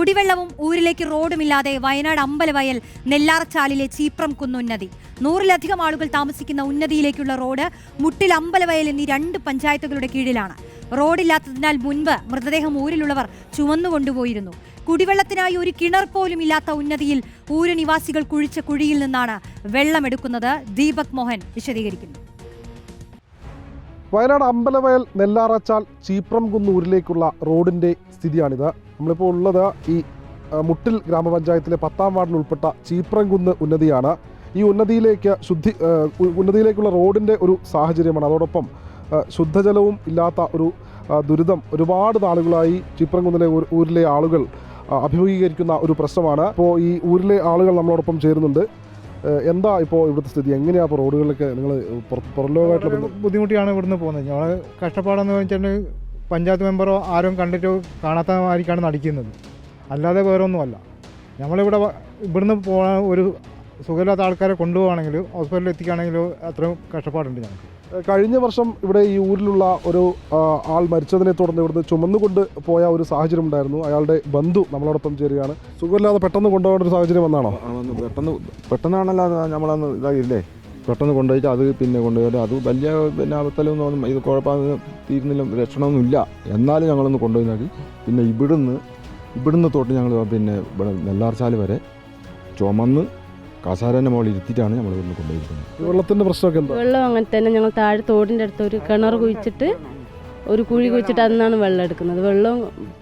കുടിവെള്ളവും ഊരിലേക്ക് റോഡുമില്ലാതെ വയനാട് അമ്പലവയൽ നെല്ലാർച്ചാലിലെ ചീപ്രം കുന്നുന്നതി നൂറിലധികം ആളുകൾ താമസിക്കുന്ന ഉന്നതിയിലേക്കുള്ള റോഡ് മുട്ടിൽ അമ്പലവയൽ എന്നീ രണ്ട് പഞ്ചായത്തുകളുടെ കീഴിലാണ്. റോഡില്ലാത്തതിനാൽ മുൻപ് മൃതദേഹം ഊരിലുള്ളവർ ചുമന്നുകൊണ്ടുപോയിരുന്നു കുടിവെള്ളത്തിനായി ഒരു കിണർ പോലും ഇല്ലാത്ത ഉന്നതിയിൽ ഊര് നിവാസികൾ കുഴിച്ച കുഴിയിൽ നിന്നാണ് വെള്ളമെടുക്കുന്നത് ദീപക് മോഹൻ വിശദീകരിക്കുന്നു. വയനാട് അമ്പലവയൽ നെല്ലാറച്ചാൽ ചീപ്രം കുന്നൂരിലേക്കുള്ള റോഡിന്റെ സ്ഥിതിയാണിത്. നമ്മളിപ്പോൾ ഉള്ളത് ഈ മുട്ടിൽ ഗ്രാമപഞ്ചായത്തിലെ പത്താം വാർഡിൽ ഉൾപ്പെട്ട ചീപ്രംകുന്ന് ഉന്നതിയാണ്. ഈ ഉന്നതിയിലേക്ക് ശുദ്ധി ഉന്നതിയിലേക്കുള്ള റോഡിന്റെ ഒരു സാഹചര്യമാണ്. അതോടൊപ്പം ശുദ്ധജലവും ഇല്ലാത്ത ഒരു ദുരിതം ഒരുപാട് നാളുകളായി ചീപ്രംകുന്നിലെ ഊരിലെ ആളുകൾ അഭിമുഖീകരിക്കുന്ന ഒരു പ്രശ്നമാണ്. ഇപ്പോൾ ഈ ഊരിലെ ആളുകൾ നമ്മളോടൊപ്പം ചേരുന്നുണ്ട്. എന്താ ഇപ്പോൾ ഇവിടുത്തെ സ്ഥിതി? എങ്ങനെയാണ് ഇപ്പോൾ റോഡുകളിലൊക്കെ നിങ്ങൾ പുറം ലോകമായിട്ടുള്ള ബുദ്ധിമുട്ടിയാണ് ഇവിടുന്ന് പോകുന്നത്. ഞങ്ങൾ കഷ്ടപ്പാടെന്ന് വെച്ചിട്ടുണ്ടെങ്കിൽ പഞ്ചായത്ത് മെമ്പറോ ആരും കണ്ടിട്ടോ കാണാത്ത മാതിരിക്കാണ് നടിക്കുന്നത്. അല്ലാതെ വേറെ ഒന്നുമല്ല നമ്മളിവിടെ ഇവിടുന്ന് പോകാൻ ഒരു സുഖമില്ലാത്ത ആൾക്കാരെ കൊണ്ടുപോകണമെങ്കിൽ ഹോസ്പിറ്റലിൽ എത്തിക്കുകയാണെങ്കിലും അത്രയും കഷ്ടപ്പാടുണ്ട് ഞങ്ങൾക്ക്. കഴിഞ്ഞ വർഷം ഇവിടെ ഈ ഊരിലുള്ള ഒരു ആൾ മരിച്ചതിനെ തുടർന്ന് ഇവിടുന്ന് ചുമന്നുകൊണ്ട് പോയ ഒരു സാഹചര്യം ഉണ്ടായിരുന്നു. അയാളുടെ ബന്ധു നമ്മളോടൊപ്പം ചേരുകയാണ്. സുഖമില്ലാതെ പെട്ടെന്ന് കൊണ്ടുപോകേണ്ട ഒരു സാഹചര്യം വന്നാണോ? പെട്ടെന്ന് പെട്ടെന്നാണല്ലോ നമ്മളന്ന് ഇതായില്ലേ പെട്ടെന്ന് കൊണ്ടുപോയിട്ട് അത് പിന്നെ കൊണ്ടുപോയിട്ട് അത് വലിയ പിന്നെ അബദ്ധമൊന്നും ഒന്നും ഇത് കുഴപ്പമൊന്നും തീരുന്നില്ല രക്ഷണമൊന്നുമില്ല എന്നാലും ഞങ്ങളൊന്ന് കൊണ്ടുപോയി നോക്കി. പിന്നെ ഇവിടുന്ന് ഇവിടുന്ന് തൊട്ട് ഞങ്ങൾ പിന്നെ ഇവിടെ നെല്ലാർച്ചാൽ വരെ ചുമന്ന് കസാരന്റെ മുകളിൽ ഇരുത്തിയിട്ടാണ് നമ്മൾ ഇവിടുന്ന് കൊണ്ടുപോയിരിക്കുന്നത്. വെള്ളത്തിന്റെ പ്രശ്നമൊക്കെ എന്താ? വെള്ളം അങ്ങനെ തന്നെ ഞങ്ങൾ താഴെ തോടിന്റെ അടുത്ത് ഒരു കിണർ കുഴിച്ചിട്ട് ഒരു കുഴി കുഴിച്ചിട്ട് അന്നാണ് വെള്ളം എടുക്കുന്നത്. വെള്ളം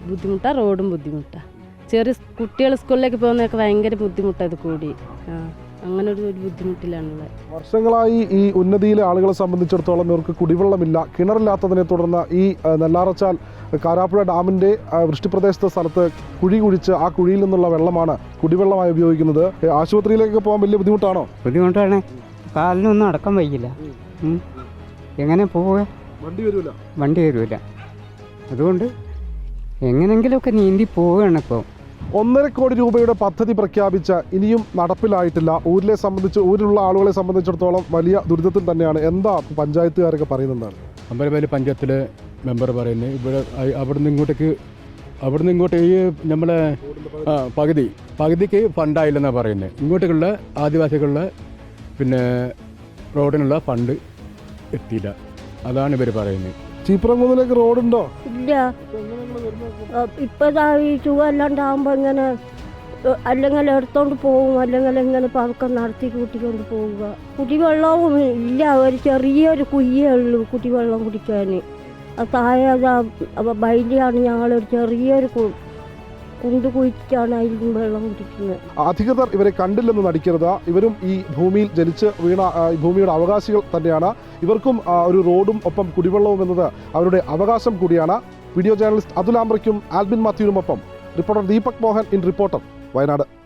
ബുദ്ധിമുട്ടാണ് റോഡും ബുദ്ധിമുട്ടാണ് ചെറിയ കുട്ടികൾ സ്കൂളിലേക്ക് പോകുന്നതൊക്കെ ഭയങ്കര ബുദ്ധിമുട്ടാണ് ഇത് കൂടി. ആ. അങ്ങനെ ഒരു ഒരു ബുദ്ധിമുട്ടിലാണുള്ളത്. വർഷങ്ങളായി ഈ ഉന്നതിയിലെ ആളുകളെ സംബന്ധിച്ചിടത്തോളം ഇവർക്ക് കുടിവെള്ളമില്ല. കിണറില്ലാത്തതിനെ തുടർന്ന് ഈ നെല്ലാറച്ചാൽ കാരാപ്പുഴ ഡാമിന്റെ ആ, വൃഷ്ടിപ്രദേശത്തെ സ്ഥലത്ത് കുഴി കുഴിച്ച് ആ കുഴിയിൽ നിന്നുള്ള വെള്ളമാണ് കുടിവെള്ളമായി ഉപയോഗിക്കുന്നത്. ആശുപത്രിയിലേക്ക് പോകാൻ വലിയ ബുദ്ധിമുട്ടാണോ? ബുദ്ധിമുട്ടാണ്. കാലിനൊന്നും അടക്കം വയ്യില്ല. എങ്ങനെ പോവുക? വണ്ടി വരൂല. വണ്ടി വരൂല. അതുകൊണ്ട് എങ്ങനെങ്കിലുമൊക്കെ നീന്തി പോവുകയാണ് ഇപ്പോൾ ഒന്നര കോടി രൂപയുടെ പദ്ധതി പ്രഖ്യാപിച്ച ഇനിയും നടപ്പിലായിട്ടില്ല. ഊരിലെ സംബന്ധിച്ച് ഊരിലുള്ള ആളുകളെ സംബന്ധിച്ചിടത്തോളം വലിയ ദുരിതത്തിൽ തന്നെയാണ്. എന്താ പഞ്ചായത്തുകാരൊക്കെ പറയുന്നതാണ് അമ്പലവേലി പഞ്ചായത്തിലെ മെമ്പർ പറയുന്നത് ഇവിടെ അവിടുന്ന് ഇങ്ങോട്ടേക്ക് അവിടുന്ന് ഇങ്ങോട്ട് ഈ നമ്മളെ പകുതി പകുതിക്ക് ഫണ്ടായില്ലെന്നാണ് പറയുന്നത്. ഇങ്ങോട്ടേക്കുള്ള ആദിവാസികളുടെ പിന്നെ റോഡിനുള്ള ഫണ്ട് എത്തിയില്ല. അതാണ് ഇവർ പറയുന്നത്. ചീപ്രംകുന്നിലേക്ക് റോഡുണ്ടോ? ഇല്ല. ഇപ്പതാ ഈ ചുവല്ലാണ്ടാവുമ്പോ ഇങ്ങനെ അല്ലെങ്കിൽ എടുത്തോണ്ട് പോകും അല്ലെങ്കിൽ ഇങ്ങനെ പതുക്കം നടത്തി കൂട്ടിക്കൊണ്ട് പോവുക. കുടിവെള്ളവും ഇല്ല. ഒരു ചെറിയൊരു കുയ്യേ ഉള്ളൂ കുടിവെള്ളം കുടിക്കാൻ താഴെ ബൈലിയാണ് ഞങ്ങളൊരു ചെറിയൊരു കുണ്ട് നിന്ന് വെള്ളം കുടിക്കുന്നത്. അധികൃതർ ഇവരെ കണ്ടില്ലെന്ന് നടിക്കരുത്. ഇവരും ഈ ഭൂമിയിൽ ജനിച്ച് വീണ ഭൂമിയുടെ അവകാശികൾ തന്നെയാണ്. ഇവർക്കും ഒരു റോഡും ഒപ്പം കുടിവെള്ളവും എന്നത് അവരുടെ അവകാശം കൂടിയാണ്. വീഡിയോ ജേർണലിസ്റ്റ് അതുൽ ആംബ്രയ്ക്കും Albin മാത്യുവിനുമൊപ്പം reporter Deepak Mohan in reporter Wayanad.